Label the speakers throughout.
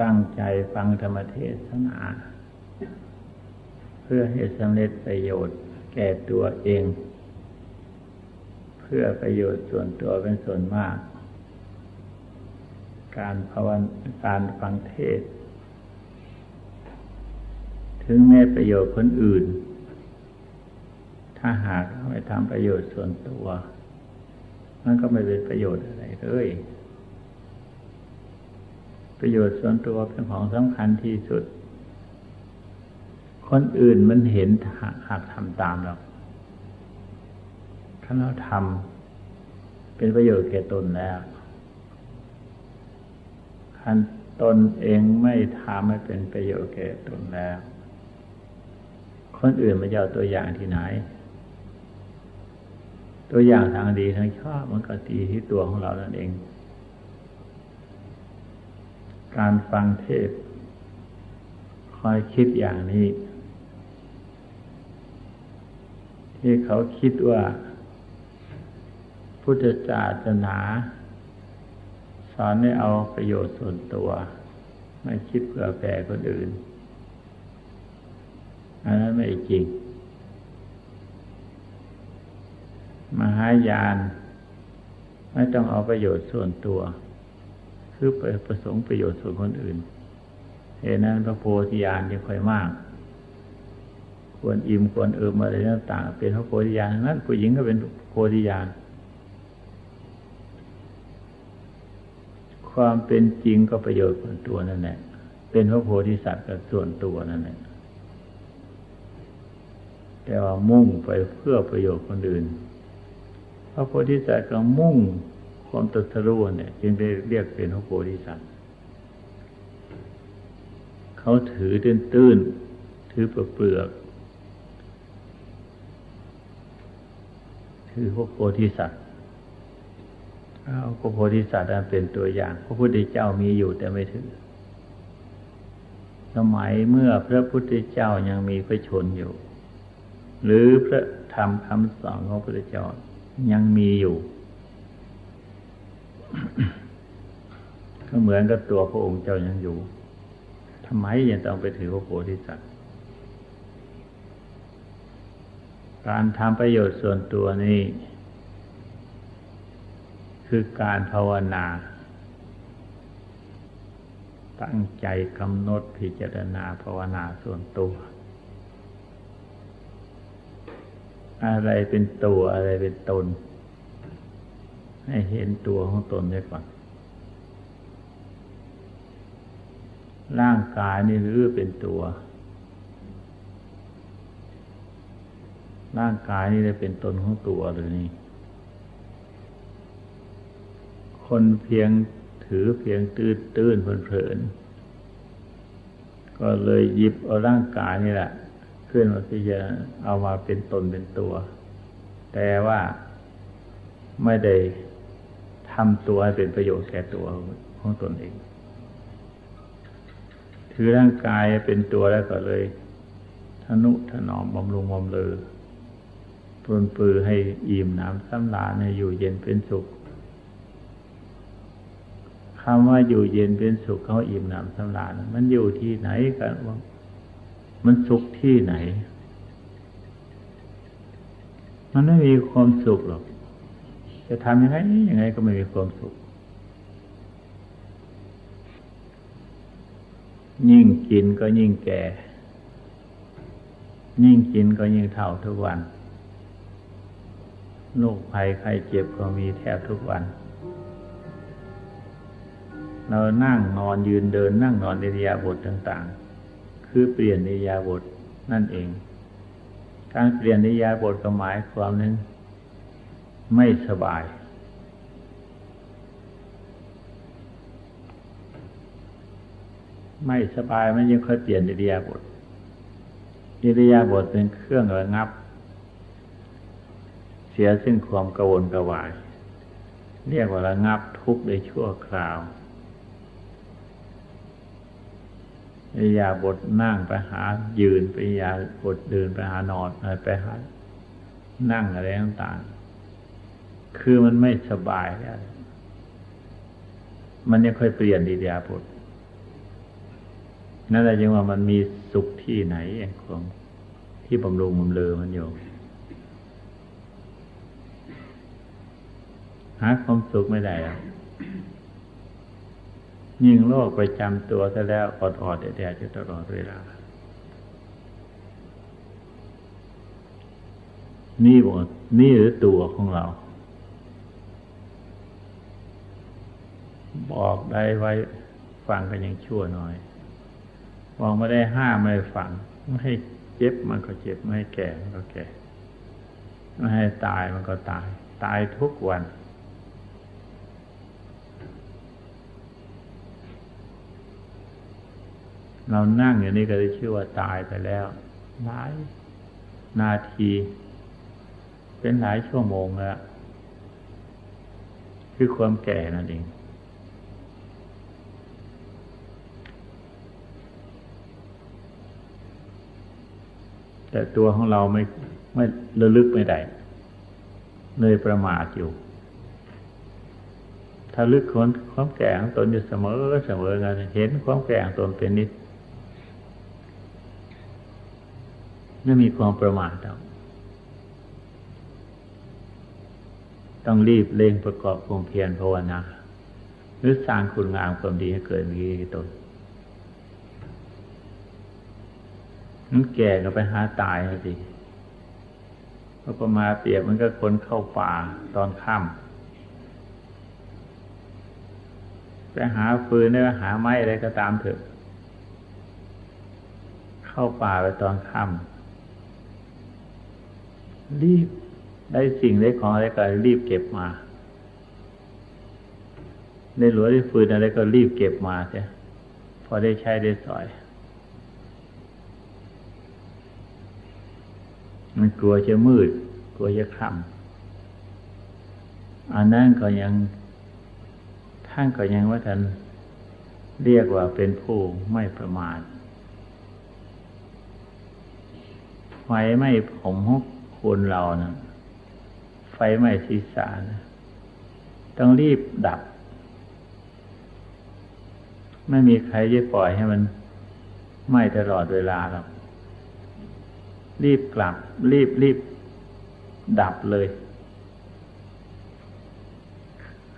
Speaker 1: ตั้งใจฟังธรรมเทศนา เพื่อให้สำเร็จประโยชน์แก่ตัวเอง เพื่อประโยชน์ส่วนตัวเป็นส่วนมาก การภาวนาการฟังเทศ ถึงแม้ประโยชน์คนอื่น ถ้าหากไม่ทำประโยชน์ส่วนตัว มันก็ไม่เป็นประโยชน์อะไรเลย ประโยชน์ส่วนตัวเป็นของสำคัญที่สุด คนอื่นมันเห็นหากทำตามเราถ้าเราทำเป็นประโยชน์แก่ตนแล้วคันตนเองไม่ทำให้เป็นประโยชน์แก่ตนแล้ว คนอื่นมันจะเอาตัวอย่างที่ไหน ตัวอย่างทางดีทางชอบมันก็ดีที่ตัวของเรานั่นเอง การฟังเทศ คอยคิดอย่างนี้ ที่เขาคิดว่า พุทธศาสนา สอนให้เอาประโยชน์ส่วนตัว ไม่คิดเพื่อแผ่คนอื่น อันนั้นไม่จริง มหายาน ไม่ต้องเอาประโยชน์ส่วนตัว คือไปประสงค์ประโยชน์ส่วนคนอื่นเหตุนั้นพระโพธิญาณยังค่อยมาก ควรอิ่มควรเอิมอะไรต่างๆเป็นพระโพธิญาณนั้นผู้หญิงก็เป็นโพธิญาณความเป็นจริงก็ประโยชน์ส่วนตัวนั่นแหละเป็นพระโพธิสัตว์กับส่วนตัวนั่นแหละแต่ว่ามุ่งไปเพื่อประโยชน์คนอื่น พระโพธิสัตว์ก็มุ่ง ความตรัสรู้เนี่ยจึงได้เรียกเป็นพระโพธิสัตว์เขาถือตื้นตื้นถือเปลือกถือพระโพธิสัตว์เอาพระโพธิสัตว์เป็นตัวอย่าง พระพุทธเจ้ามีอยู่แต่ไม่ถือ สมัยเมื่อพระพุทธเจ้ายังมีพระชนอยู่ หรือพระธรรมคำสอนของพระพุทธเจ้ายังมีอยู่ ก็เหมือนกับตัวพระองค์เจ้ายังอยู่ทำไมยังต้องไปถือพระโพธิสัตว์การทำประโยชน์ส่วนตัวนี้คือการภาวนา ตั้งใจกำหนดพิจารณาภาวนาส่วนตัว อะไรเป็นตัวอะไรเป็นตน ให้เห็นตัวของตนได้ก่อน ร่างกายนี่หรือเป็นตัว ร่างกายนี่ได้เป็นตนของตัวหรือนี่ คนเพียงถือเพียงตื้นตื้นเพลินๆก็เลยหยิบเอาร่างกายนี่แหละขึ้นมาพิจารณาเอามาเป็นตนเป็นตัว แต่ว่าไม่ได้ ทำตัวให้เป็นประโยชน์แก่ตัวของตนเอง ถือร่างกายเป็นตัวแล้วก็เลยทนุถนอมบำรุงบำเรอปรนปือให้อิ่มน้ำสำลานให้อยู่เย็นเป็นสุขคำว่าอยู่เย็นเป็นสุขเขาอิ่มหนำสำลานมันอยู่ที่ไหนกันว่ามันสุขที่ไหน มันไม่มีความสุขหรอก จะทำยังไงยังไงก็ไม่มีความสุข ยิ่งกินก็ยิ่งแก่ ยิ่งกินก็ยิ่งเท่าทุกวันโรคภัยไข้เจ็บก็มีแทบทุกวัน เรานั่งนอนยืนเดินนั่งนอนในริยาบทต่างๆ คือเปลี่ยนนิยาบทนั่นเอง การเปลี่ยนนิยาบทก็หมายความนึง ไม่สบาย ไม่สบายมันยังค่อยเปลี่ยนอิริยาบถอิริยาบถเป็นเครื่องระงับ เสียซึ่งความกระวนกระวาย เรียกว่าระงับทุกข์ในชั่วคราวอิริยาบถนั่งไปหายืนไปอิริยาบถเดินไปหานอนไปหานั่งอะไรต่างๆ คือมันไม่สบายแล้วมันยังค่อยเปลี่ยนอิริยาบถนั่นแหละยังว่ามันมีสุขที่ไหนเองของที่บำรุงบำเรอมันอยู่หาความสุขไม่ได้แล้วยิ่งโลกไปจำตัวซะแล้วอดอดแดดๆอยู่ตลอดเวลา นี่บอกนี่หรือตัวของเรา บอกได้ไว้ฟังกันยังชั่วหน่อยบอกไม่ได้ห้ามไม่ฟังไม่ให้เจ็บมันก็เจ็บไม่ให้แก่มันก็แก่ไม่ให้ตายมันก็ตาย ตายทุกวัน เรานั่งอย่างนี้ก็ได้ชื่อว่าตายไปแล้วหลายนาที เป็นหลายชั่วโมงแล้วคือความแก่นั่นเอง แต่ตัวของเราไม่ไม่ระลึกไม่ได้เลยประมาทอยู่ ถ้าลึกคนความแก่ของตนอยู่เสมอเสมอกันเห็นความแก่ของตนเป็นนิดไม่มีความประมาทแล้วต้องรีบเร่งประกอบความเพียรภาวนาหรือสร้างคุณงามความดีให้เกิดมีตน มันแก่ก็ไปหาตายสิพอประมาเปรียบมันก็คนเข้าป่าตอนค่ำไปหาฟืนได้หาไม้อะไรก็ตามเถอะ เข้าป่าไปตอนค่ำรีบได้สิ่งได้ของอะไรก็รีบเก็บมาได้หลวงได้ฟืนอะไรก็รีบเก็บมาเสียพอได้ใช้ได้สอย มันกลัวจะมืด กลัวจะคล่ำอันนั้นก็ยังท่านก็ยังว่าท่านเรียกว่าเป็นผู้ไม่ประมาทไฟไหม้ผมของคนเรานะไฟไหม้ศีรษะนะต้องรีบดับ ไม่มีใครจะปล่อยให้มันไหม้ตลอดเวลาหรอก รีบกลับ รีบรีบดับเลย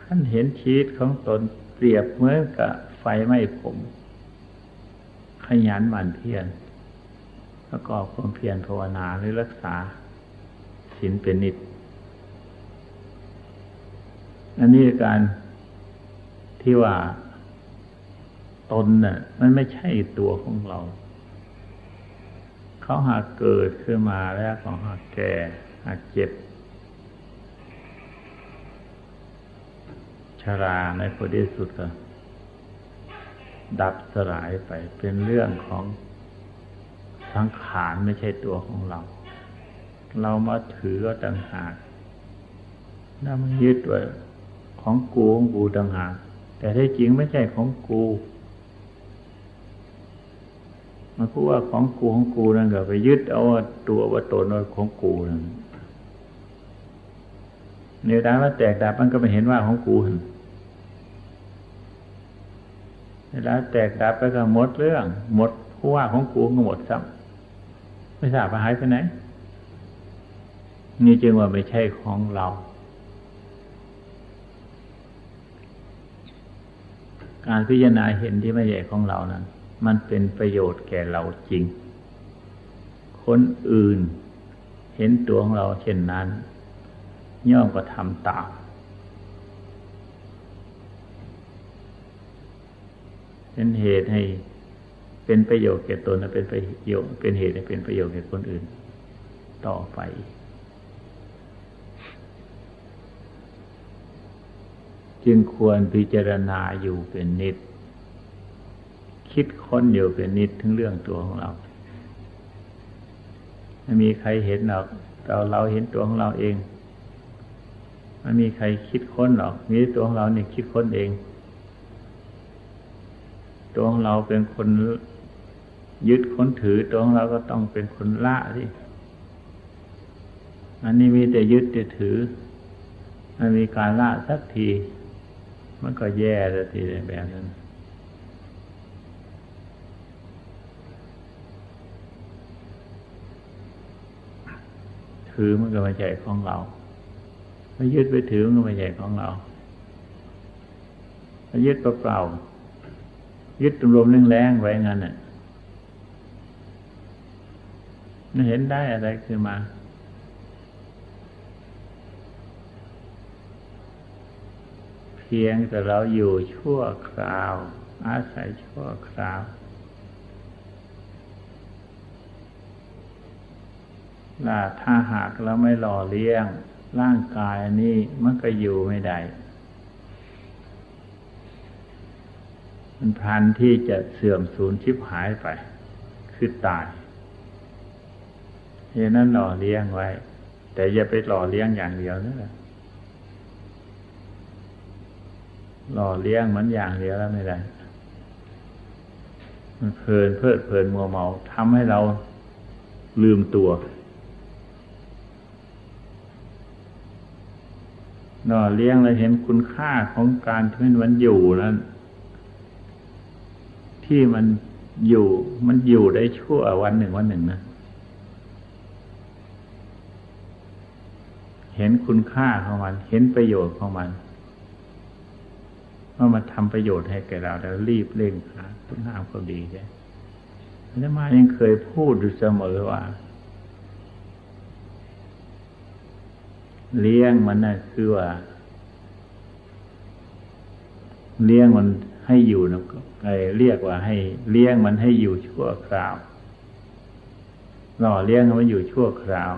Speaker 1: ท่านเห็นชีวิตของตนเปรียบเหมือนกับไฟไหม้ผม ขยันหมั่นเพียรประกอบความเพียรภาวนาหรือรักษาศีลเป็นนิดอันนี้การที่ว่าตนน่ะ มันไม่ใช่ตัวของเรา เขาหากเกิดขึ้นมาแล้วก็หากแก่หากเจ็บ ชราในผลที่สุดก็ดับสลายไปเป็นเรื่องของสังขารไม่ใช่ตัวของเรา เรามาถือต่างหากน่ามันยึดว่าของกูของกูต่างหากแต่ที่จริงไม่ใช่ของกู มันพูดว่าของกูของกูนั่นก็ไปยึดเอาตัวว่าตนว่าของกูนั่นเนี่ยดาว่าแตกดับมันก็ไม่เห็นว่าของกูเวลาแตกดับไปก็หมดเรื่อง หมดผู้ว่าของกูก็หมดซ้ำไม่ทราบว่าหายไปไหน นี่จึงว่าไม่ใช่ของเราการพิจารณาเห็นที่ไม่ใช่ของเรานั้น มันเป็นประโยชน์แก่เราจริง คนอื่นเห็นตัวของเราเช่นนั้น ย่อมก็ทำตาม เป็นเหตุให้เป็นประโยชน์แก่ตนและเป็นประโยชน์เป็นเหตุให้เป็นประโยชน์แก่คนอื่น ต่อไป จึงควรพิจารณาอยู่เป็นนิด คิดค้นอยู่เป็นนิดถึงเรื่องตัวของเรา ไม่มีใครเห็นหรอกเราเราเห็นตัวของเราเอง ไม่มีใครคิดค้นหรอกมีตัวของเราเนี่ยคิดค้นเอง ตัวของเราเป็นคนยึดค้นถือตัวของเราก็ต้องเป็นคนละที่อันนี้มีแต่ยึดแต่ถือ มันมีการละสักที มันก็แย่เลยทีแบบนั้น ถือมันก็ไม่ใช่ของเราถ้ายึดไปถือมันก็ไม่ใช่ของเราถ้ายึดเปล่าๆยึดรวมๆแรงๆไว้งั้นน่ะไม่เห็นได้อะไรขึ้นมาเพียงแต่เราอยู่ชั่วคราว อาศัยชั่วคราว ล่ะถ้าหากเราไม่หล่อเลี้ยง ร่างกายอันนี้มันก็อยู่ไม่ได้มันพันที่จะเสื่อมสูญชิบหายไป คือตายเหตุนั้นหล่อเลี้ยงไว้ แต่อย่าไปหล่อเลี้ยงอย่างเดียวนะหล่อเลี้ยงมันอย่างเดียวแล้วไม่ได้ มันเพลินเพลิดเพลินมัวเมาทำให้เราลืมตัว หล่อเลี้ยงแล้วเห็นคุณค่าของการที่มันอยู่นั้นที่มันอยู่ มันอยู่ได้ชั่ววันหนึ่งวันหนึ่งนะเห็นคุณค่าของมัน เห็นประโยชน์ของมันว่ามันทำประโยชน์ให้แก่เราแล้วรีบเร่งหาคุณงามความดีใช่แล้วมายังเคยพูดอยู่เสมอว่า เลี้ยงมันน่ะคือว่า เลี้ยงมันให้อยู่นะไอเรียกว่าให้เลี้ยงมันให้อยู่ชั่วคราวหล่อเลี้ยงมันอยู่ชั่วคราว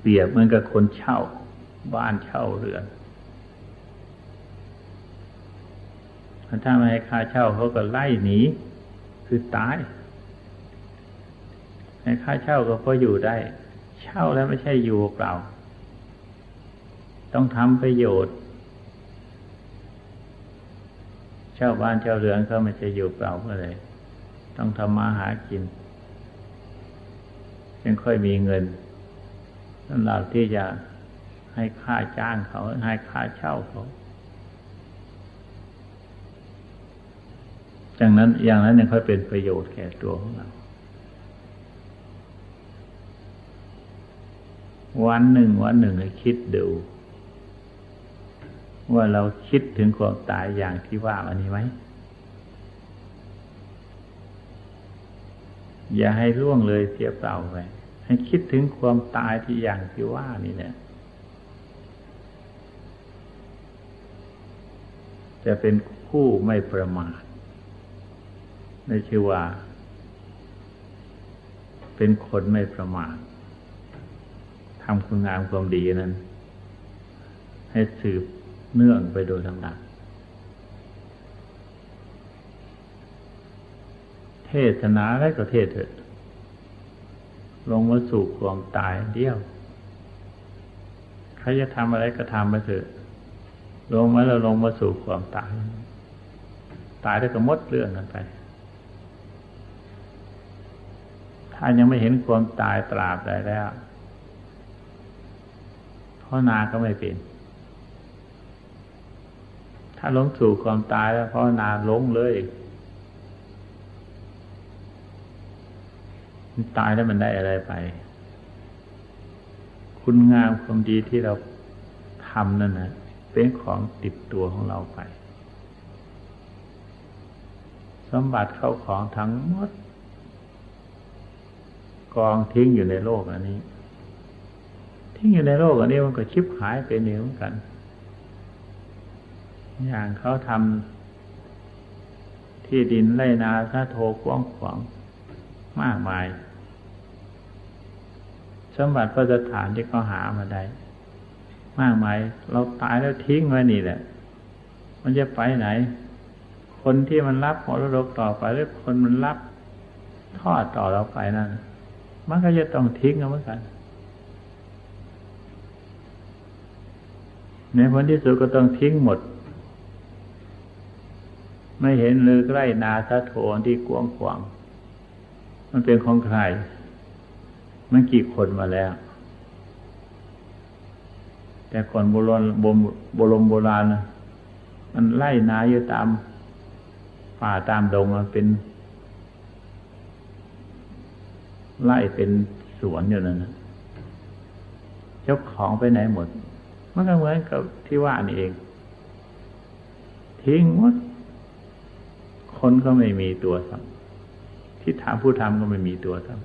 Speaker 1: เปรียบเหมือนกับคนเช่า บ้านเช่าเรือนถ้าไม่ให้ค่าเช่าเขาก็ไล่หนีคือตาย ค่าเช่าก็พออยู่ได้ เช่าแล้วไม่ใช่อยู่เปล่า ต้องทำประโยชน์ เช่าบ้านเช่าเรือนเขาไม่ใช่อยู่เปล่าเพื่ออะไรต้องทำมาหากินจึงค่อยมีเงินสำหรับที่จะให้ค่าจ้างเขาให้ค่าเช่าเขาจากนั้นอย่างนั้นเนี่ยค่อยเป็นประโยชน์แก่ตัวของเรา วันหนึ่งวันหนึ่งให้คิดดู ว่าเราคิดถึงความตายอย่างที่ว่าวันนี้ไหม อย่าให้ล่วงเลยเสียเปล่าไปให้คิดถึงความตายที่อย่างที่ว่านี่เนี่ยจะเป็นคู่ไม่ประมาทในชื่อว่า เป็นคนไม่ประมาท ทำคุณงามความดีนั้น ให้สืบเนื่องไปโดยลำดับเทศนาอะไรก็เทศเถอะลงมาสู่ความตายเดียวใครจะทำอะไรก็ทำไปเถอะลงมาแล้วลงมาสู่ความตาย ตายแล้วก็มดเรื่องกันไป ถ้ายังไม่เห็นความตายตราบใดแล้ว ภาวนาก็ไม่เป็น ถ้าลงสู่ความตายแล้วภาวนาลงเลย ตายแล้วมันได้อะไรไป คุณงามความดีที่เราทำนั่นนะเป็นของติดตัวของเราไป สมบัติเข้าของทั้งหมด กองทิ้งอยู่ในโลกอันนี้ ทิ้งอยู่ในโลกอันนี้มันก็ชิบหายไปเหมือนกัน อย่างเขาทำที่ดินไรนาซาโทกว้างขวางมากมาย สมบัติพระสถานที่เขาหามาได้ มากมาย เราตายแล้วทิ้งไว้นี่แหละ มันจะไปไหน คนที่มันรับมรดกต่อไปหรือคนมันรับทอดต่อเราไปนั่น มันก็จะต้องทิ้งเอาเหมือนกัน ในผลที่สุดก็ต้องทิ้งหมด ไม่เห็นเลยใกล้นาสะโถนที่กว้างขวางมันเป็นของใคร มันกี่คนมาแล้ว แต่ก่อนโบราณโบรมโบราณนะมันไล่นาอยู่ตามป่าตามดงมันเป็น ไล่เป็นสวนอยู่นั่นนะเจ้าของไปไหนหมด มันก็เหมือนกับที่ว่านี่เอง ทิ้งหมด คนก็ไม่มีตัวซ้ำที่ถามผู้ทำก็ไม่มีตัวซ้ำ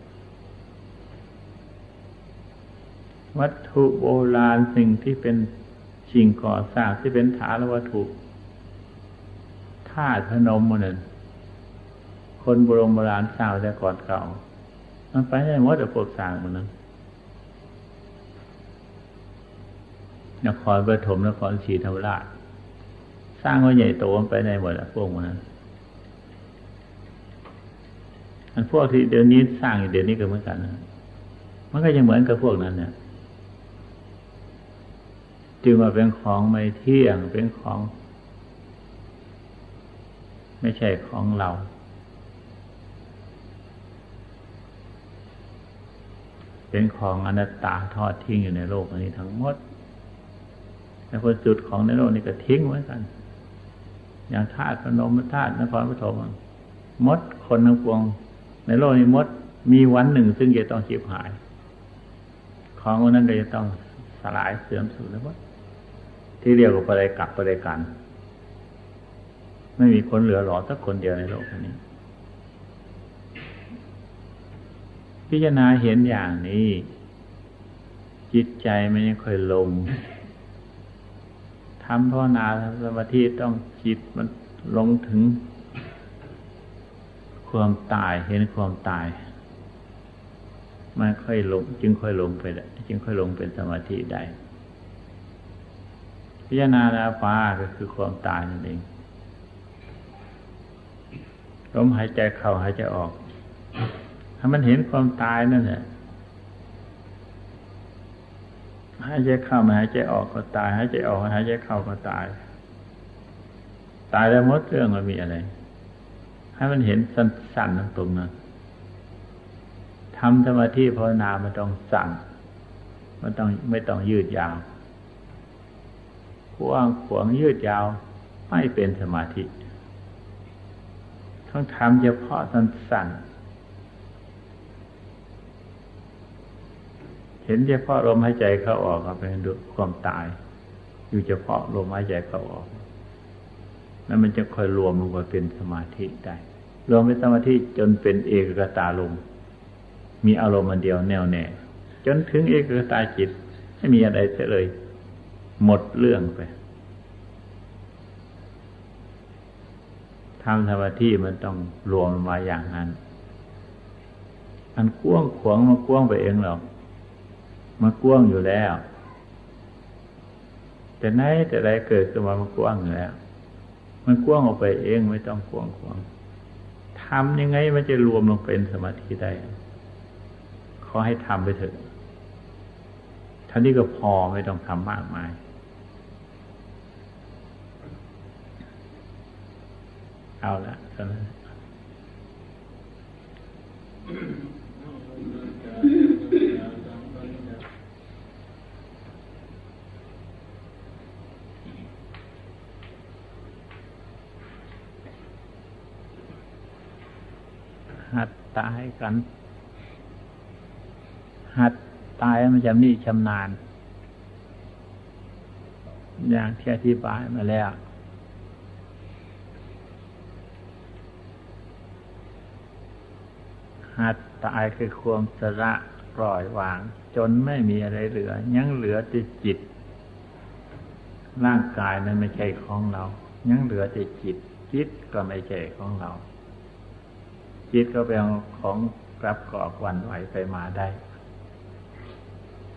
Speaker 1: วัตถุโบราณสิ่งที่เป็นสิ่งก่อสร้างที่เป็นฐานวัตถุธาตุพนมมันนั่นคนโบราณโบราณสร้างแต่ก่อนเก่า มันไปได้หมดแต่พวกสร้างมันนั้น นครปฐมนครศรีธรรมราช สร้างไว้ใหญ่โตไปในหมดอะพวกมันนั้นอันพวกที่เดี๋ยวนี้สร้างอยู่เดี๋ยวนี้ก็เหมือนกันนะมันก็ยังเหมือนกับพวกนั้นเนี่ยจึงว่าเป็นของไม่เที่ยงเป็นของ ไม่ใช่ของเรา เป็นของอนัตตาทอดทิ้งอยู่ในโลกอันนี้ทั้งหมด แต่พอจุดของในโลกนี้ก็ทิ้งไว้กัน อย่างธาตุพนมธาตุนครปฐมมดคนทั้งปวง ในโลกนี้มดมีวันหนึ่ง ซึ่งจะต้องชีบหาย ของนั้นเลยจะต้องสลายเสื่อมสูญแล้วว่าที่เรียกว่าปริกับปริกัน ไม่มีคนเหลือหลอสักคนเดียวในโลกนี้ พิจารณาเห็นอย่างนี้ จิตใจมันยังค่อยลง ทำภาวนาสมาธิต้องจิตมันลงถึง ความตายเห็นความตาย มันค่อยลง จึงค่อยลงไปได้จึงค่อยลงเป็นสมาธิได้พิจารณาลาฟ้าก็คือความตายนั่นเองลมหายใจเข้าหายใจออก ถ้ามันเห็นความตายนั่นแหละ หายใจเข้ามาหายใจออกก็ตายหายใจออกหายใจเข้าก็ตาย ตายแล้วมดเรื่องมันมีอะไร ให้มันเห็นสั้นๆตรงนั้นทำสมาธิภาวนามันต้องสั่นมันต้องไม่ต้องยืดยาวกว้างขวางยืดยาวไม่เป็นสมาธิ ต้องทำเฉพาะสั้นๆ เห็นเฉพาะลมหายใจเข้าออกเป็นความตาย อยู่เฉพาะลมหายใจเข้าออกนั้นมันจะค่อยรวมลงมาเป็นสมาธิได้รวมเป็นสมาธิจนเป็นเอกตาลมมีอารมณ์มันเดียวแน่วแน่จนถึงเอกตาจิต ไม่มีอะไรเสียเลย หมดเรื่องไปทำสมาธิมันต้องรวมมาอย่างนั้น อันกว้างขวางมันกว้างไปเองหรอก มันกว้างอยู่แล้ว แต่ไหนแต่ไรเกิดขึ้นมามันกว้างอยู่แล้ว มันกว้างออกไปเองไม่ต้องกว้างขวางทำยังไงมันจะรวมลงเป็นสมาธิได้ ขอให้ทำไปเถอะท่านี้ก็พอไม่ต้องทำมากมายเอาละตอนนั้น หัดตายกัน หัดตายมันจะนี่ชำนาญ อย่างที่อธิบายมาแล้วหัดตายคือความสละปล่อยวาง จนไม่มีอะไรเหลือ ยังเหลือแต่จิต ร่างกายนั้นไม่ใช่ของเรา ยังเหลือแต่จิต จิตก็ไม่ใช่ของเรา จิตก็เป็นของกลับกรอวันไหวไปมาได้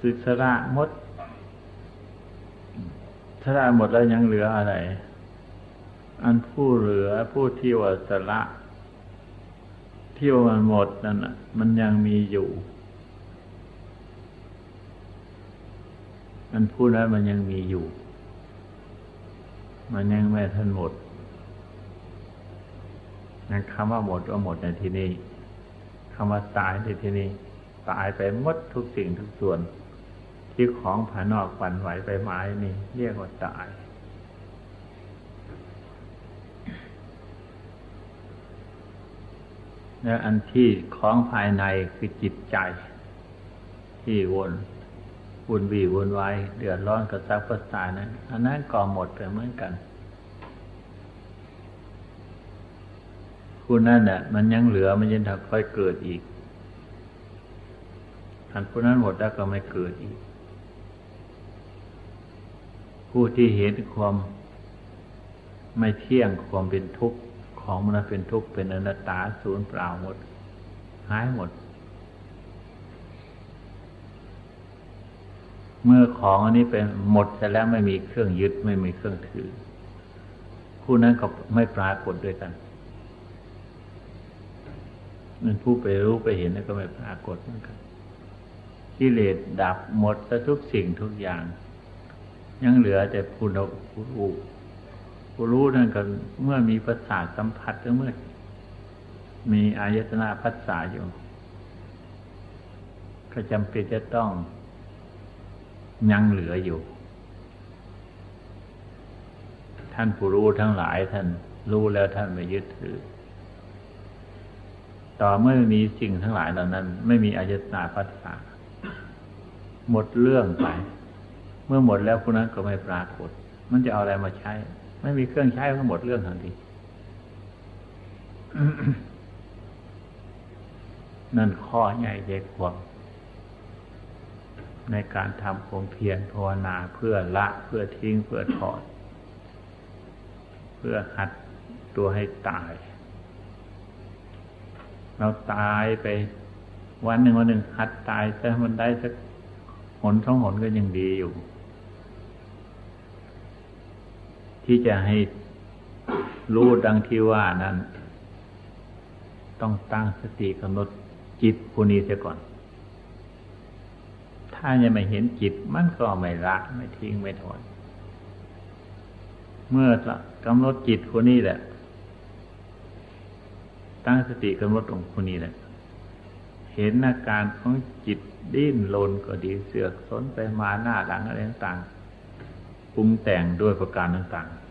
Speaker 1: สึกสละหมดสละหมดแล้วยังเหลืออะไร อันผู้เหลือผู้ที่ว่าสละที่ว่ามันหมดนั่นอะมันยังมีอยู่มันพูดแล้วมันยังมีอยู่ มันยังไม่ทันหมด นั่นคำว่าหมดก็หมดในที่นี้คำว่าตายในที่นี้ตายไปหมดทุกสิ่งทุกส่วนที่ของภายนอกปั่นไหวไปไม้นี่เรียกว่าตาย แล้วอันที่ของภายในคือจิตใจ ที่วนวุ่นวีวุ่นวายเดือดร้อนกระซับกระส่ายนั้น อันนั้นก็หมดไปเหมือนกัน ผู้นั้นเนี่ยมันยังเหลือมันยังถ้าค่อยเกิดอีกทันผู้นั้นหมดแล้วก็ไม่เกิดอีก ผู้ที่เห็นความไม่เที่ยงความเป็นทุกข์ของมันเป็นทุกข์เป็นอนัตตาศูนย์เปล่าหมด หายหมด เมื่อของอันนี้เป็นหมดแต่แล้วไม่มีเครื่องยึดไม่มีเครื่องถือ ผู้นั้นก็ไม่ปรากฏด้วยกัน มันผู้ไปรู้ไปเห็นแล้วก็ไม่ปรากฏเหมือนกันกิเลสดับหมดทุกสิ่งทุกอย่าง ยังเหลือแต่ผู้รู้ผู้รู้นั่นก็เมื่อมีประสาทสัมผัสก็เมื่อ มีอายตนะพัสสาอยู่ ก็จำเป็นจะต้อง ยังเหลืออยู่ ท่านผู้รู้ทั้งหลายท่านรู้แล้วท่านไม่ยึดถือ ต่อเมื่อมีสิ่งทั้งหลายเหล่านั้น ไม่มีอายตนาพัสสะหมดเรื่องไป เมื่อหมดแล้วผู้นั้นก็ไม่ปรากฏ มันจะเอาอะไรมาใช้ ไม่มีเครื่องใช้ก็หมดเรื่องทันทีนั่นข้อใหญ่ใหญ่กว่าในการทำความเพียรภาวนาเพื่อละเพื่อทิ้งเพื่อถอด เพื่อหัดตัวให้ตาย เราตายไป วันหนึ่งวันหนึ่งหัดตายซะมันได้สักหนสองหนก็ยังดีอยู่ ที่จะให้รู้ดังที่ว่านั้น ต้องตั้งสติกำหนดจิตผู้นี้เสียก่อน ถ้ายังไม่เห็นจิตมันก็ไม่ละไม่ทิ้งไม่ถอนเมื่อกำหนดจิตผู้นี้แหละ ตั้งสติกำหนดตรงคนนี้แหละเห็นอาการของจิตดิ้นรนก็ดีเสือกสนไปมาหน้าหลังอะไรต่างๆปรุงแต่งด้วยประการต่างๆ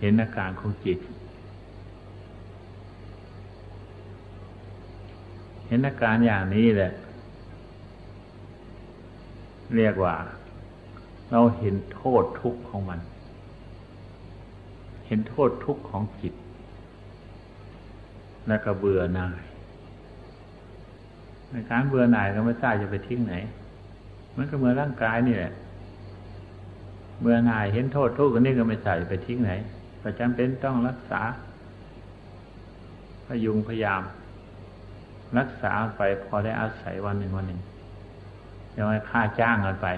Speaker 1: เห็นอาการของจิต เห็นอาการอย่างนี้แหละ เรียกว่า เราเห็นโทษทุกข์ของมัน เห็นโทษทุกข์ของจิตและก็เบื่อหน่ายในการเบื่อหน่ายก็ไม่ทราบจะไปทิ้งไหน มันก็เหมือนร่างกายนี่แหละ เบื่อหน่ายเห็นโทษทุกข์นี้ก็ไม่ใส่ไปทิ้งไหนประจำเป็นต้องรักษา พยุงพยายาม รักษาไปพอได้อาศัยวันหนึ่งวันหนึ่งยังไงค่าจ้างกันไป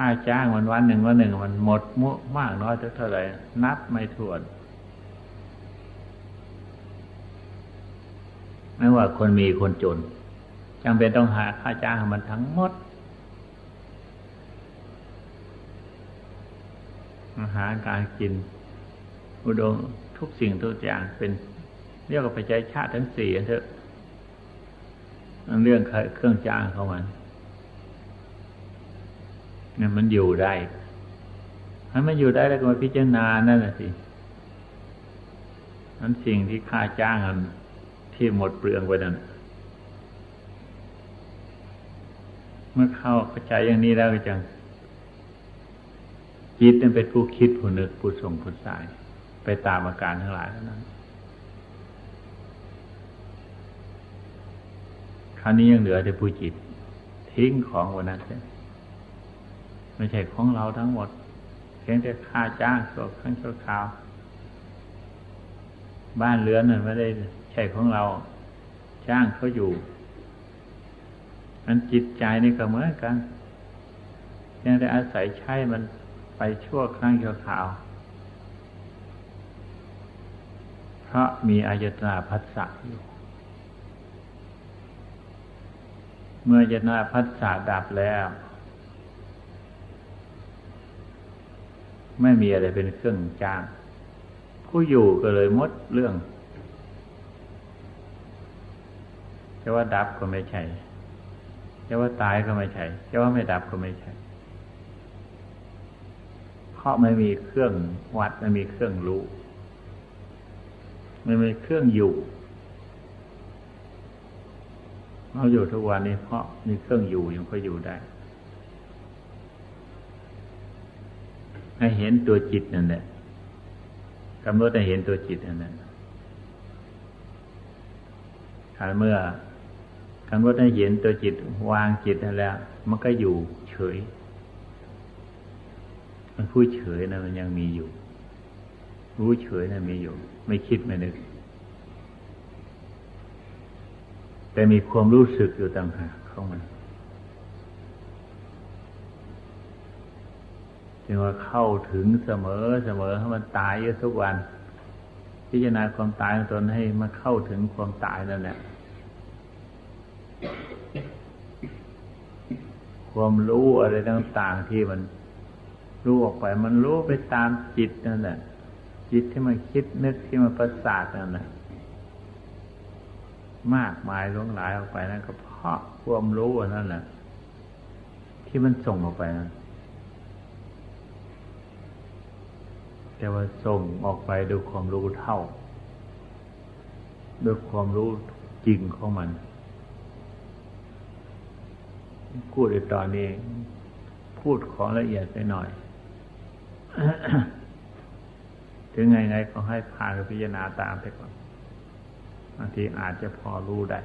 Speaker 1: ค่าจ้างวันวันหนึ่งวันหนึ่งมันหมดมุมากน้อยเท่าไหร่นับไม่ถ้วนไม่ว่าคนมีคนจนจำเป็นต้องหาค่าจ้างมันทั้งหมด อาหารการกิน อุดมทุกสิ่งทุกอย่างเป็นเรียกว่าปใจจัยชาติทั้งสี่เถอะเรื่องเครื่องจ้างเขามัน เนี่ยมันอยู่ได้ถ้ามันอยู่ได้แล้วก็มาพิจารณานั่นแหละสินั้นสิ่งที่ค่าจ้างมันที่หมดเปลืองไปนั่นเมื่อเข้าเข้าใจอย่างนี้แล้วก็จังจิตนั้นเป็นผู้คิดผู้นึกผู้ส่งผู้สาย ไปตามอาการทั้งหลายนั้นคราวนี้ยังเหลือแต่ผู้จิต ทิ้งของวันนั้นใช่ ไม่ใช่ของเราทั้งหมดเพียงแต่ค่าจ้างส่วครั้งชั่วคราว บ้านเรือนนั่นไม่ได้ใช่ของเรา จ้างเขาอยู่มันจิตใจนี่ก็เหมือนกันยังได้อาศัยใช้มันไปชั่วครั้งชั่วคราว เพราะมีอายตนาพัสสะอยู่ เมื่ออายตนาพัสสะดับแล้ว ไม่มีอะไรเป็นเครื่องจ้างผู้อยู่ก็เลยมดเรื่องจะว่าดับก็ไม่ใช่จะว่าตายก็ไม่ใช่จะว่าไม่ดับก็ไม่ใช่ข้อราะไม่มีเครื่องวัดไม่มีเครื่องรู้ไม่มีเครื่องอยู่เราอยู่ทุกวันนี้เพราะมีเครื่องอยู่ยังพออยู่ได้ ให้เห็นตัวจิตนั่นแหละกำหนดให้เห็นตัวจิตนั่นแหละถ้าเมื่อกำหนดให้เห็นตัวจิตวางจิตนั่นแล้ว มันก็อยู่เฉย มันผู้เฉยนะมันยังมีอยู่ รู้เฉยนะมีอยู่ ไม่คิดไม่นึก แต่มีความรู้สึกอยู่ต่างหากของมัน จึงว่าเข้าถึงเสมอเสมอให้มันตายอยู่ทุกวัน พิจารณาความตายของตนให้มันเข้าถึงความตายนั่นแหละความรู้อะไรต่างๆที่มันรู้ออกไป มันรู้ไปตามจิตนั่นแหละจิตที่มันคิดนึกที่มันประสาทนั่นแหละมากมายหลวงหลายออกไปนั่นก็เพราะความรู้นั่นแหละที่มันส่งออกไปนะ แต่ว่าส่งออกไปด้วยความรู้เท่าด้วยความรู้จริงของมันพูดในตอนนี้ พูดของละเอียดไปหน่อย ถึงไงไงก็ให้พาไปพิจารณาตามไปก่อนบางทีอาจจะพอรู้ได้